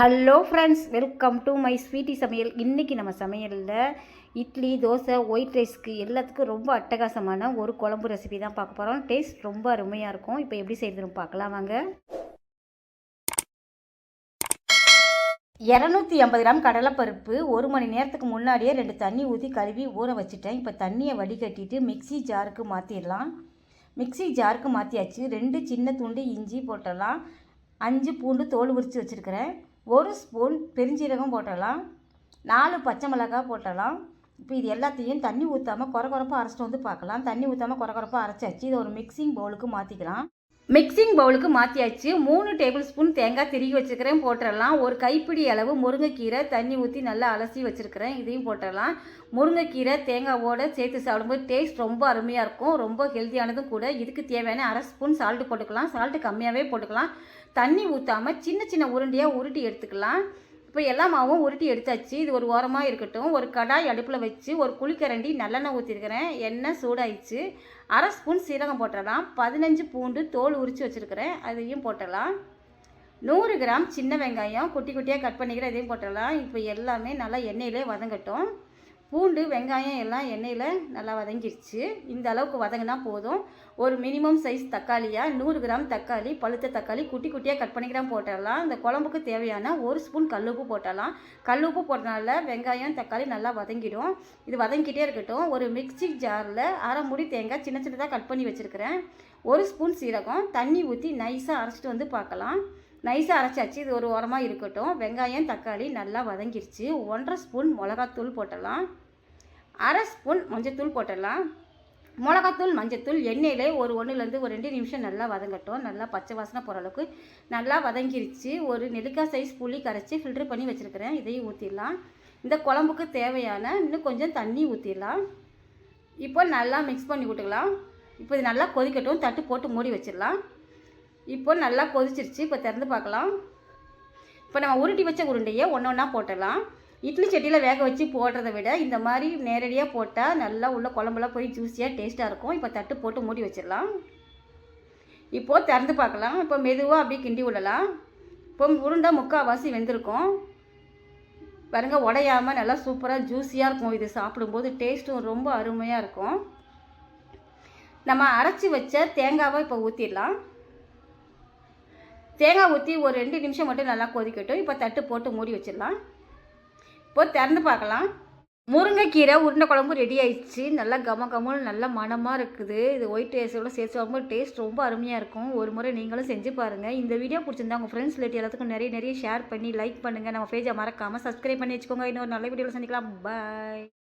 Hello friends welcome to my sweety சமையல். இன்றைக்கி நம்ம சமையலில் இட்லி தோசை ஒயிட் ரைஸ்க்கு எல்லாத்துக்கும் ரொம்ப அட்டகாசமான ஒரு குழம்பு ரெசிபி தான் பார்க்க போகிறோம் டேஸ்ட் ரொம்ப அருமையாக இருக்கும். இப்போ எப்படி செய்யறதுன்னு பார்க்கலாம் வாங்க. இரநூத்தி ஐம்பது கிராம் கடலைப்பருப்பு ஒரு மணி நேரத்துக்கு முன்னாடியே ரெண்டு தண்ணி ஊற்றி கழுவி ஊற வச்சுட்டேன். இப்போ தண்ணியை வடிகட்டிட்டு மிக்ஸி ஜாருக்கு மாற்றிடலாம் மிக்ஸி ஜாருக்கு மாற்றியாச்சு ரெண்டு சின்ன துண்டு இஞ்சி போட்டலாம் அஞ்சு பூண்டு தோல் உரித்து வச்சுருக்கிறேன். ஒரு ஸ்பூன் பெருஞ்சீரகம் போட்டலாம் நாலு பச்சை மிளகாய் போட்டலாம் இப்போ இது எல்லாத்தையும் தண்ணி ஊற்றாமல் குறை குறைப்பாக அரைச்சிட்டு வந்து பார்க்கலாம். தண்ணி ஊற்றாமல் குறை குறைப்பாக அரைச்சாச்சு. இதை ஒரு மிக்சிங் பவுலுக்கு மாற்றிக்கலாம் மிக்சிங் பவுலுக்கு மாற்றியாச்சு மூணு டேபிள் ஸ்பூன் தேங்காய் திருகி வச்சுருக்கிறேன். போட்டுடலாம் ஒரு கைப்பிடி அளவு முருங்கைக்கீரை தண்ணி ஊற்றி நல்லா அலசி வச்சுருக்கிறேன். இதையும் போட்டுடலாம் முருங்கைக்கீரை தேங்காவோடு சேர்த்து சாப்பிடும்போது டேஸ்ட் ரொம்ப அருமையாக இருக்கும். ரொம்ப ஹெல்த்தியானதும் கூட. இதுக்கு தேவையான அரை ஸ்பூன் சால்ட்டு போட்டுக்கலாம். சால்ட்டு கம்மியாகவே போட்டுக்கலாம். தண்ணி ஊற்றாமல் சின்ன சின்ன உருண்டையாக உருட்டி எடுத்துக்கலாம். இப்போ எல்லா மாவும் உருட்டி எடுத்தாச்சு. இது ஒரு ஓரமாக இருக்கட்டும். ஒரு கடாய் அடுப்பில் வச்சு ஒரு குழிக்கரண்டி நல்லெண்ணெய் ஊற்றிருக்கிறேன் எண்ணெய் சூடாயிடுச்சு. அரை ஸ்பூன் சீரகம் போட்டுடலாம் பதினஞ்சு பூண்டு தோல் உரித்து வச்சுருக்கிறேன். அதையும் போட்டுடலாம் நூறு கிராம் சின்ன வெங்காயம். குட்டி குட்டியாக கட் பண்ணிக்கிறேன் இதையும் போட்டுடலாம் இப்போ எல்லாமே நல்லா எண்ணெயிலே வதங்கட்டும். பூண்டு வெங்காயம் எல்லாம் எண்ணெயில் நல்லா வதங்கிருச்சு. இந்த அளவுக்கு வதங்கினா போதும். ஒரு மினிமம் சைஸ் தக்காளியாக நூறு கிராம் தக்காளி பழுத்த தக்காளி குட்டி குட்டியாக கட் பண்ணிக்கிறாம் போட்டுடலாம். இந்த குழம்புக்கு தேவையான ஒரு ஸ்பூன் கல்லுப்பு போட்டலாம் கல்லுப்பு போட்டனால வெங்காயம் தக்காளி நல்லா வதங்கிடும். இது வதங்கிட்டே இருக்கட்டும். ஒரு மிக்சி ஜாரில் அரை முடி தேங்காய் சின்ன சின்னதாக கட் பண்ணி வச்சுருக்கிறேன். ஒரு ஸ்பூன் சீரகம். தண்ணி ஊற்றி நைஸாக அரைச்சிட்டு வந்து பார்க்கலாம். நைஸாக அரைச்சாச்சு. இது ஒரு உரமாக இருக்கட்டும். வெங்காயம் தக்காளி நல்லா வதங்கிருச்சு. ஒன்றரை ஸ்பூன் மிளகாத்தூள் போட்டலாம் அரை ஸ்பூன் மஞ்சத்தூள் போட்டுடலாம். மிளகாத்தூள் மஞ்சத்தூள் எண்ணெயிலே ஒரு ஒன்றுலேருந்து ஒரு ரெண்டு நிமிஷம் நல்லா வதங்கட்டும். நல்லா பச்சை வாசனை போகிற அளவுக்கு நல்லா வதங்கிருச்சு. ஒரு நெல்லிக்காய் சைஸ் புளி கரைச்சி ஃபில்ட்ரு பண்ணி வச்சுருக்கிறேன். இதையும் ஊற்றிடலாம் இந்த குழம்புக்கு தேவையான இன்னும் கொஞ்சம் தண்ணி ஊற்றிடலாம் இப்போ நல்லா மிக்ஸ் பண்ணி விட்டுக்கலாம். இப்போ இது நல்லா கொதிக்கட்டும். தட்டு போட்டு மூடி வச்சிடலாம். இப்போ நல்லா கொதிச்சிருச்சு. இப்போ திறந்து பார்க்கலாம். இப்போ நம்ம உருட்டி வச்ச உருண்டையை ஒன்று ஒன்றா போட்டுடலாம். இட்லி சட்டியில் வேக வச்சு போடுறத விட இந்த மாதிரி நேரடியாக போட்டால் நல்லா உள்ள குழம்புலாம் போய் ஜூஸியாக டேஸ்ட்டாக இருக்கும். இப்போ தட்டு போட்டு மூடி வச்சிடலாம். இப்போது திறந்து பார்க்கலாம். இப்போ மெதுவாக அப்படியே கிண்டி விடலாம். இப்போ உருண்டை முக்கால்வாசி வெந்திருக்கும். பாருங்க உடையாமல் நல்லா சூப்பராக ஜூஸியாக இருக்கும். இது சாப்பிடும்போது டேஸ்ட்டும் ரொம்ப அருமையாக இருக்கும். நம்ம அரைச்சி வச்ச தேங்காவை இப்போ ஊற்றிடலாம் தேங்காய் ஊற்றி ஒரு ரெண்டு நிமிஷம் மட்டும் நல்லா கொதிக்கட்டும். இப்போ தட்டு போட்டு மூடி வச்சிடலாம். இப்போ திறந்து பார்க்கலாம். முருங்கைக்கீரை உருண்டை குழம்பு ரெடி ஆயிடுச்சு. நல்லா கம கமன்னு நல்லா மணமாக இருக்குது. இது ஒயிட் ரைஸோட சேர்த்து வரும்போது டேஸ்ட் ரொம்ப அருமையாக இருக்கும். ஒரு முறை நீங்களும் செஞ்சு பாருங்கள் இந்த வீடியோ பிடிச்சிருந்தா உங்கள் ஃப்ரெண்ட்ஸ் ரிலேட்டிவ் எல்லாத்துக்கும் நிறைய நிறைய ஷேர் பண்ணி லைக் பண்ணுங்கள் நம்ம பேஜை மறக்காமல் சப்ஸ்கிரைப் பண்ணி வச்சுக்கோங்க. இன்னொரு நல்ல வீடியோவில் சந்திக்கலாம். பாய்